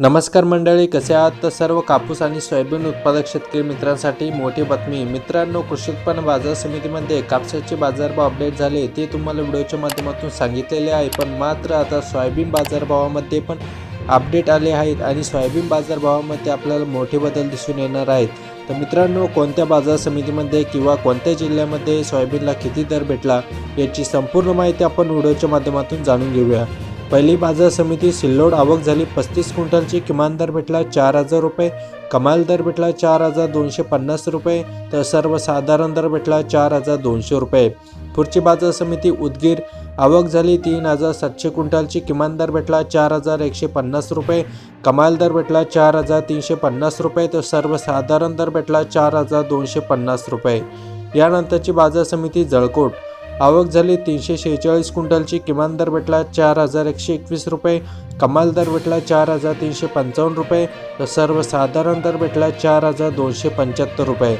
नमस्कार मंडळी कसे आहात? तर सर्व कापूस आणि सोयाबीन उत्पादक शेतकरी मित्रांसाठी मोठी बातमी. मित्रांनो कृषी उत्पन्न बाजार समितीमध्ये कापसाचे बाजारभाव अपडेट झाले ते तुम्हाला व्हिडिओच्या माध्यमातून सांगितलेले आहे. पण मात्र आता सोयाबीन बाजारभावामध्ये पण अपडेट आले आहेत आणि सोयाबीन बाजारभावामध्ये आपल्याला मोठे बदल दिसून येणार आहेत. तर मित्रांनो कोणत्या बाजार समितीमध्ये किंवा कोणत्या जिल्ह्यामध्ये सोयाबीनला किती दर भेटला याची संपूर्ण माहिती आपण व्हिडिओच्या माध्यमातून जाणून घेऊया. पहिली बाजार समिती सिल्लोड आवक झाली. पस्तीस क्विंटलची किमान दर भेटला चार हजार रुपये. कमाल दर भेटला चार हजार दोनशे पन्नास रुपये. तर सर्वसाधारण दर भेटला चार हजार दोनशे रुपये. पुढची बाजार समिती उदगीर आवक झाली तीन हजार सातशे क्विंटलची. किमान दर भेटला चार हजार एकशे पन्नास रुपये. कमाल दर भेटला चार हजार तीनशे पन्नास रुपये. तर सर्वसाधारण दर भेटला चार हजार दोनशे पन्नास रुपये. यानंतरची बाजार समिती जळकोट. आवक झाली. तीनशे शेहेचाळीस क्विंटलची किमान दर भेटला चार हजार एकशे एकवीस रुपये. कमाल दर भेटला चार हजार तीनशे पंचावन्न रुपये. तर सर्वसाधारण दर भेटला चार हजार दोनशे पंच्याहत्तर रुपये.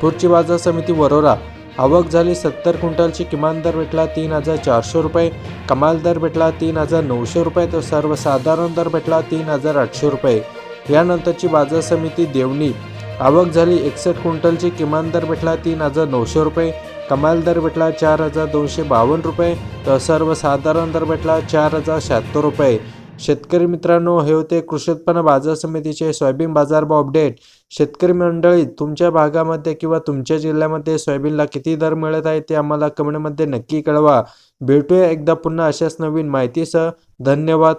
पुढची बाजार समिती वरोरा. आवक झाली सत्तर क्विंटलची किमान दर भेटला तीन हजार चारशे रुपये. कमाल दर भेटला तीन हजार नऊशे रुपये. तर सर्वसाधारण दर भेटला तीन हजार आठशे रुपये. यानंतरची बाजार समिती देवणी. आवक झाली एकसष्ट क्विंटलची किमान दर भेटला तीन हजार नऊशे रुपये. कमाल दर भेटला चार हजार दोनशे बावन्न रुपये तर सर्वसाधारण दर भेटला चार हजार शहात्तर रुपये. शेतकरी मित्रांनो हे होते कृषी उत्पन्न बाजार समितीचे सोयाबीन बाजारभाव अपडेट शेतकरी मंडळी तुमच्या भागामध्ये किंवा तुमच्या जिल्ह्यामध्ये सोयाबीनला किती दर मिळत आहे ते आम्हाला कमेंटमध्ये नक्की कळवा. भेटूया एकदा पुन्हा अशाच नवीन माहितीसह. धन्यवाद.